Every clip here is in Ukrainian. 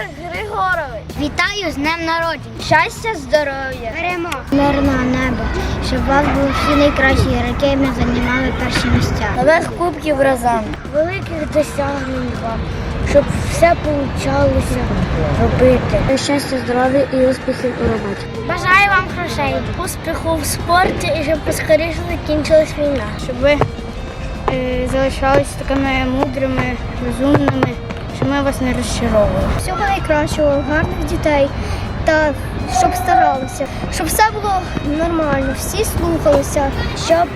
Ігор Григорович. Вітаю з днем народження. Щастя, здоров'я. Перемог. Мирного неба. Щоб у вас були всі найкращі роки, ми займали перші місця. Нових кубків разом. Великих досягнень вам. Щоб все получалося робити. Щастя, здоров'я і успіхів у роботі. Бажаю вам грошей. Успіху в спорті і щоб поскоріше закінчилась війна. Щоб ви е, залишалися такими мудрими, розумними, щоб ми вас не розчаровували. Всього найкращого, гарних дітей та щоб старалися, щоб все було нормально, всі слухалися, щоб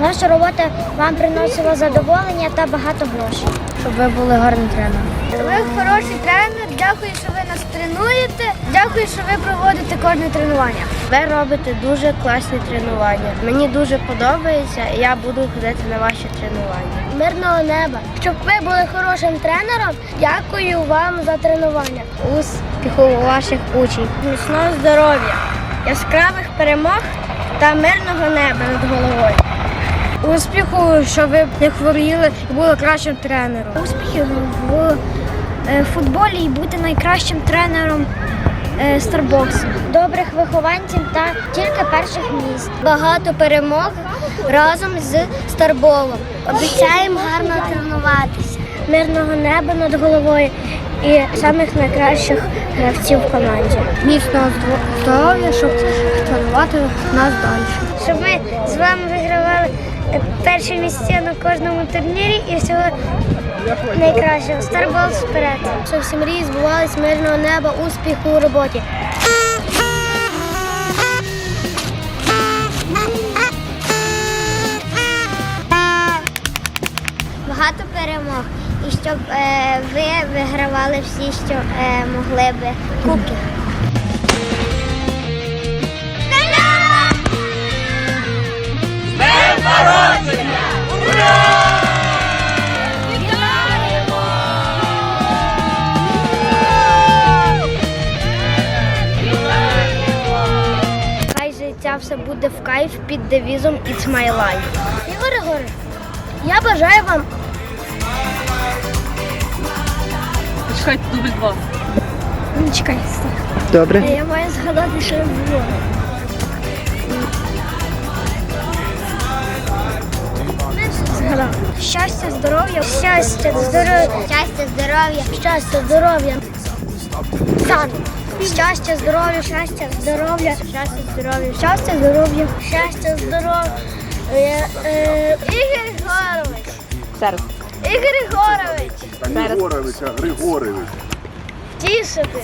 наша робота вам приносила задоволення та багато грошей. Щоб ви були гарним тренером. Ви хороший тренер. Дякую, що ви нас тренуєте. Дякую, що ви проводите кожне тренування. Ви робите дуже класні тренування. Мені дуже подобається, і я буду ходити на ваші тренування. Мирного неба. Щоб ви були хорошим тренером. Дякую вам за тренування. Успіху у ваших учнів. Міцного здоров'я, яскравих перемог та мирного неба над головою. Успіху, щоб ви не хворіли і були кращим тренером. Успіхів в е, футболі і бути найкращим тренером е, Старбоксу. Добрих вихованців та тільки перших місць. Багато перемог разом з Старболом. Обіцяємо гарно тренуватися. мирного неба над головою і самих найкращих гравців в команді. Міцного здоров'я, щоб тренувати нас далі. Щоб ми з вами вигравали перші місця на кожному турнірі і всього найкращого. Старбол вперед. Щоб всі мрії збувались мирного неба, успіху у роботі. Багато перемог. І щоб е, ви вигравали всі, що е, могли би кубки. Все буде в кайф під девізом It's my life. Ігор Ігорович, я бажаю вам Чекайте, дубль два. не чекайте. Добре. Я маю згадати, що я було. Щастя, здоров'я, щастя, здоров'я, Щастя, здоров'я. щастя, здоров'я. Щастя, здоров'я, щастя, здоров'я, щастя, здоров'я, щастя, здоров'я, щастя, здоров'я. Ігор Григорович. Зараз. Ігор Григорович. Та Григорович, а Григорович. Тішити.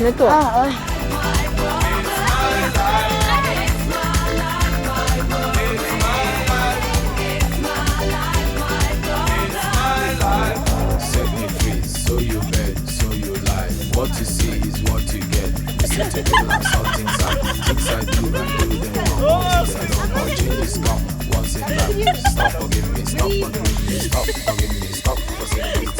Не то. Is what you get. Listen to me like something inside. Things I do and do them wrong. Things I don't know, changes come once in life. Stop forgive me, stop forgive me, stop forgive me, stop because it's